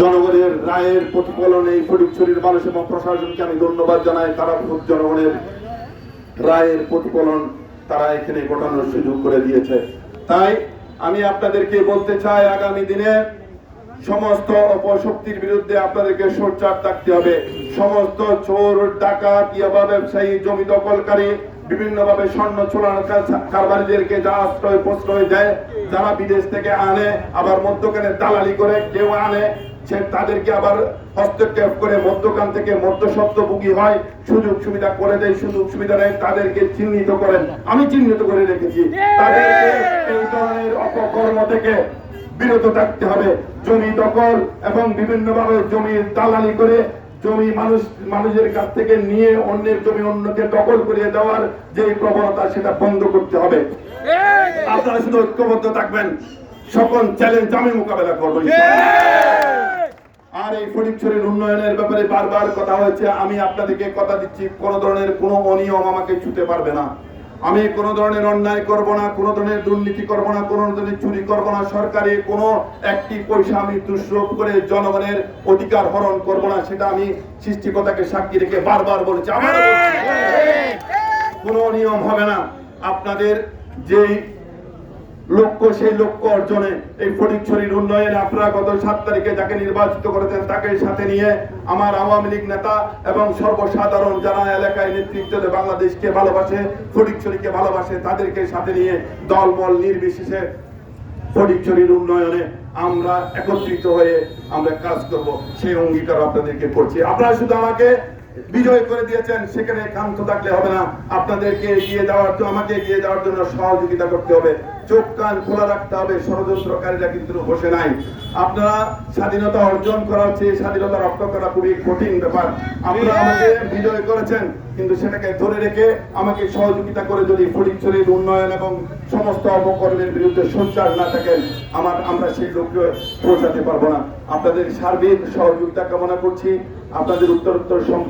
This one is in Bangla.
জনগণের রায়ের প্রতিফলনে এই ফটিকছড়ির মানুষ এবং প্রশাসনকে আমি ধন্যবাদ জানাই। তারা জনগণের রায়ের প্রতিফলন তারা এখানে ঘটানোর সুযোগ করে দিয়েছে। তাই আমি আপনাদেরকে বলতে চাই, আগামী দিনে সমস্ত অপশক্তির বিরুদ্ধে আপনাদেরকে সোচ্চার থাকতে হবে। সমস্ত চোর, ডাকাত, ইয়াবা ব্যবসায়ী, জমি দখলকারী বিভিন্ন ভাবে স্বর্ণ চোরানো কারবারিদেরকে যা আশ্রয় প্রশ্রয় দেয় যারা বিদেশ থেকে আনে আবার মধ্যখানে দালালি করে কেউ আনে সে তাদেরকে আবার হস্তক্ষেপ করে মধ্যখান থেকে মধ্যস্বত্বভোগী হয় সুযোগ সুবিধা করে দেয় সুযোগ সুবিধা নেয় তাদেরকে চিহ্নিত করেন আমি চিহ্নিত করে রেখেছি। তাদেরকে এই ধরনের অপকর্ম থেকে বিরত থাকতে হবে। জমি দখল এবং বিভিন্ন ভাবে জমি দালালি করে জমি মানুষ মানুষের কাছ থেকে নিয়ে অন্যের জমি অন্যকে দখল করিয়ে দেওয়ার যে প্রবণতা সেটা বন্ধ করতে হবে। আপনারা শুধু ঐক্যবদ্ধ থাকবেন। সকল চ্যালেঞ্জ আমি মোকাবেলা করব আর এই ফটিকছড়ির উন্নয়নের ব্যাপারে বারবার কথা হয়েছে। আমি আপনাদেরকে কথা দিচ্ছি কোনো ধরনের কোনো অনিয়ম আমাকে ছুতে পারবে না। আমি কোন ধরনের অন্যায় করব না কোন ধরনের দুর্নীতি করব না কোন ধরনের চুরি করব না সরকারি কোন একটি পয়সা আমি দুষ্প্রয়োগ করে জনগণের অধিকার হরণ করব না সেটা আমি সৃষ্টিকতাকে সাক্ষী রেখে বারবার বলেছি। আমার কোনো নিয়ম হবে না। আপনাদের যেই লক্ষ্য, সেই লক্ষ্য অর্জনে এই ফটিকছড়ির উন্নয়নে আপনারা গত সাত তারিখে যাকে নির্বাচিত করেছেন, তাকে সাথে নিয়ে আমার আওয়ামী লীগ নেতা এবং সর্বসাধারণ যারা এলাকায় নেতৃত্ব দেয় বাংলাদেশকে ভালোবাসে ফটিকছড়িকে ভালোবাসে, তাদেরকে সাথে নিয়ে দলবল নির্বিশেষে ফটিকছড়ির উন্নয়নে আমরা একত্রিত হয়ে আমরা কাজ করব। সেই অঙ্গীকার আপনাদেরকে করছি। আপনারা শুধু আমাকে বিজয় করে দিয়েছেন সেখানে ক্ষান্ত থাকলে হবে না। আপনাদেরকে এগিয়ে যাওয়ার জন্য আমাকে এগিয়ে যাওয়ার জন্য সহযোগিতা করতে হবে। চোখ কান খোলা রাখতে হবে ষড়যন্ত্রকারীরা কিন্তু বসে নাই। আপনারা স্বাধীনতা অর্জন করা হচ্ছে স্বাধীনতা রক্ষা করা খুবই কঠিন ব্যাপার। আপনারা আমাকে বিজয় করেছেন কিন্তু সেটাকে ধরে রেখে আমাকে সহযোগিতা করে যদি ফটিকছড়ির উন্নয়ন এবং সমস্ত অপকর্মের বিরুদ্ধে সোচ্চার না থাকেন আমার আমরা সেই লক্ষ্যে পৌঁছাতে পারব না। আপনাদের সার্বিক সহযোগিতা কামনা করছি। আপনাদের উত্তরোত্তর